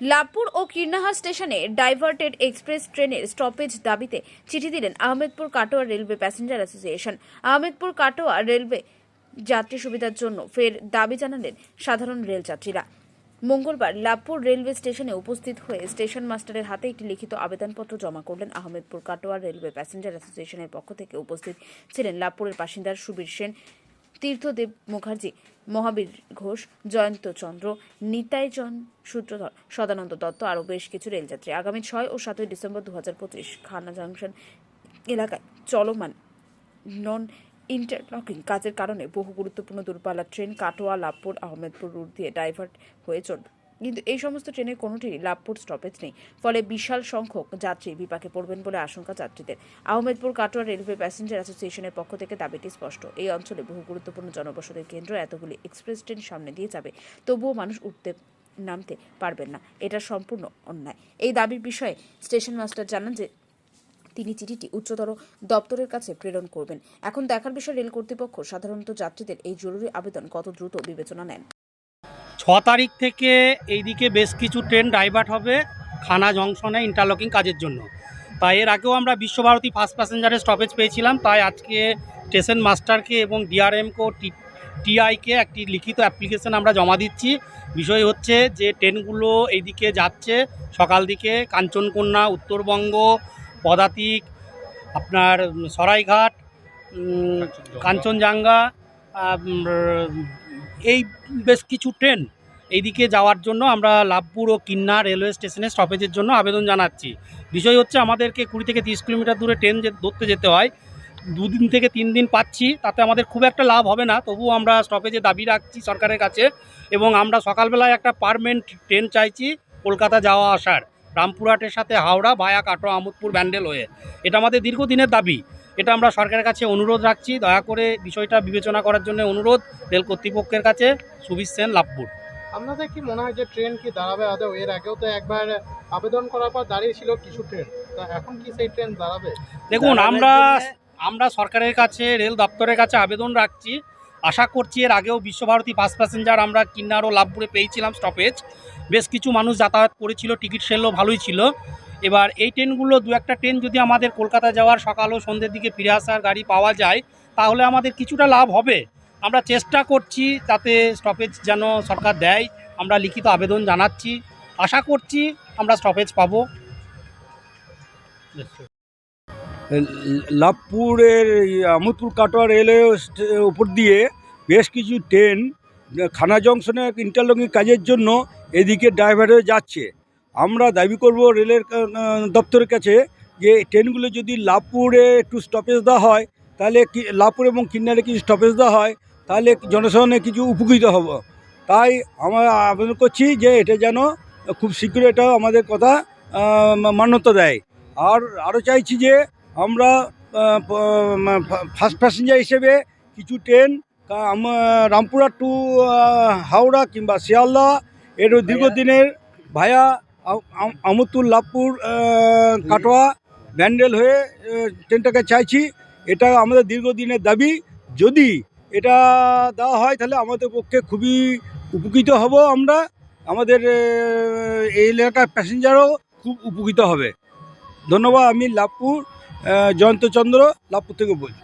লাভপুর ও কীর্ণাহার স্টেশনে diverted express ট্রেনের stoppage দাবিতে চিঠি দিলেন Ahmedpur Katwa railway passenger association. Ahmedpur Katwa railway যাত্রী সুবিধার জন্য ফের দাবি জানালেন সাধারণ রেলযাত্রীরা। মঙ্গলবার লাভপুর রেলওয়ে স্টেশনে উপস্থিত হয়ে স্টেশন মাস্টারের হাতে একটি লিখিত আবেদনপত্র জমা করলেন আহমেদপুর কাটোয়া রেলওয়ে প্যাসেঞ্জার অ্যাসোসিয়েশনের পক্ষ থেকে উপস্থিত ছিলেন লাভপুরের বাসিন্দা সুবীর সেন তীর্থদেব মুখার্জি, মহাবীর ঘোষ, জয়ন্ত চন্দ্র নিতাইচন সূত্রধর, সদানন্দ দত্ত আরও বেশ কিছু রেলযাত্রী। আগামী ছয় ও সাতই ডিসেম্বর দু হাজার পঁচিশ খানা জাংশন এলাকায় চলমান নন ইন্টারলকিং কাজের কারণে বহু গুরুত্বপূর্ণ দূরপাল্লার ট্রেন কাটোয়া, লাভপুর, আহমেদপুর রুট দিয়ে ডাইভার্ট হয়ে চলবে। কিন্তু এই সমস্ত ট্রেনের কোনোটিরই লাভপুর স্টপেজ নেই। ফলে বিশাল সংখ্যক যাত্রী বিপাকে পড়বেন বলে আশঙ্কা যাত্রীদের। আহমেদপুর কাটোয়া রেলওয়ে প্যাসেঞ্জার অ্যাসোসিয়েশনের পক্ষ থেকে দাবিটি স্পষ্ট। এই অঞ্চলে বহু গুরুত্বপূর্ণ জনবসতির কেন্দ্র এতগুলি এক্সপ্রেস ট্রেন সামনে দিয়ে যাবে। তবুও মানুষ উঠতে নামতে পারবেন না। এটা সম্পূর্ণ অন্যায়। এই দাবির বিষয়ে স্টেশন মাস্টার জানান যে, তিনি চিঠিটি উচ্চতর দপ্তরের কাছে প্রেরণ করবেন। এখন দেখার বিষয় রেল কর্তৃপক্ষ সাধারণত যাত্রীদের এই জরুরি আবেদন কত দ্রুত বিবেচনা নেন। ছ তারিখ থেকে এইদিকে বেশ কিছু ট্রেন ডাইভার্ট হবে খানা জংশনে ইন্টারলকিং কাজের জন্য। তাই এর আগেও আমরা বিশ্বভারতী ফার্স্ট প্যাসেঞ্জারের স্টপেজ পেয়েছিলাম তাই আজকে স্টেশন মাস্টারকে এবং ডিআরএমকে টি টিআইকে একটি লিখিত অ্যাপ্লিকেশন আমরা জমা দিচ্ছি। বিষয় হচ্ছে যে ট্রেনগুলো এইদিকে যাচ্ছে সকাল দিকে কাঞ্চনকন্যা উত্তরবঙ্গ পদাতিক আপনার সরাইঘাট কাঞ্চনজঙ্ঘা। আম, এই বেশ কিছু ট্রেন এইদিকে যাওয়ার জন্য আমরা লাভপুর ও কিন্না রেলওয়ে স্টেশনে স্টপেজের জন্য আবেদন জানাচ্ছি। বিষয় হচ্ছে আমাদেরকে কুড়ি থেকে তিরিশ কিলোমিটার দূরে ট্রেন যে ধরতে যেতে হয়, দুদিন থেকে তিন দিন পাচ্ছি, তাতে আমাদের খুব একটা লাভ হবে না। তবুও আমরা স্টপেজে দাবি রাখছি সরকারের কাছে এবং আমরা সকালবেলায় একটা পারমানেন্ট ট্রেন চাইছি, কলকাতা যাওয়া আসার। রামপুরহাটের সাথে হাওড়া ভায়া কাটোয়া আমোদপুর ব্যান্ডেল হয়ে। এটা আমাদের দীর্ঘদিনের দাবি। এটা আমরা সরকারের কাছে অনুরোধ রাখছি। দয়া করে বিষয়টা বিবেচনা করার জন্য অনুরোধ। রেল কর্তৃপক্ষের কাছে সুবির সেন লাভপুর। আপনাদের কি মনে হয় যে ট্রেন কি দাঁড়াবে আদৌ এর আগেও তো একবার আবেদন করার পর দাঁড়িয়েছিল কিছু ট্রেন। তা এখন কি সেই ট্রেন দাঁড়াবে দেখুন আমরা আমরা সরকারের কাছে রেল দপ্তরের কাছে আবেদন রাখছি। আশা করছি এর আগেও বিশ্বভারতী ফার্স্ট প্যাসেঞ্জার আমরা কিন্নার ও লাভপুরে পেয়েছিলাম স্টপেজ বেশ কিছু মানুষ যাতায়াত করেছিল, টিকিট সেলও ভালোই ছিল। এবার এই ট্রেনগুলো দু একটা ট্রেন যদি আমাদের কলকাতা যাওয়ার সকাল ও সন্ধ্যের দিকে ফিরে আসার গাড়ি পাওয়া যায়, তাহলে আমাদের কিছুটা লাভ হবে। আমরা চেষ্টা করছি যাতে স্টপেজ যেন সরকার দেয়। আমরা লিখিত আবেদন জানাচ্ছি। আশা করছি আমরা স্টপেজ পাবো। লাভপুরের আমোদপুর কাটোয়া রেলওয়ে উপর দিয়ে বেশ কিছু ট্রেন, খানা জংশনে ইন্টারলকিং কাজের জন্য এদিকে ড্রাইভার হয়ে যাচ্ছে। আমরা দাবি করব রেলের দপ্তরের কাছে যে ট্রেনগুলো যদি লাভপুরে একটু স্টপেজ দেওয়া হয়, তাহলে কি, লাভপুর এবং কিন্নারে কিছু স্টপেজ দেওয়া হয়, তাহলে জনসাধারণের কিছু উপকৃত হব। তাই আমরা আবেদন করছি যে এটা যেন খুব শীঘ্রই এটা আমাদের কথা মান্যতা দেয়। আর আরও চাইছি যে আমরা ফার্স্ট প্যাসেঞ্জার হিসেবে কিছু ট্রেন রামপুরা টু হাওড়া কিংবা শিয়ালদা এর দীর্ঘদিনের ভায়া আম- আম- আমতুল লাভপুর কাটোয়া ব্যান্ডেল হয়ে ট্রেনটাকে চাইছি। এটা আমাদের দীর্ঘদিনের দাবি। যদি এটা দেওয়া হয় তাহলে আমাদের পক্ষে খুবই উপকৃত হব আমরা। আমাদের এই এলাকার প্যাসেঞ্জারও খুব উপকৃত হবে। ধন্যবাদ আমি লাভপুর। আহ, জয়ন্তচন্দ্র লাভপুর থেকে বলছি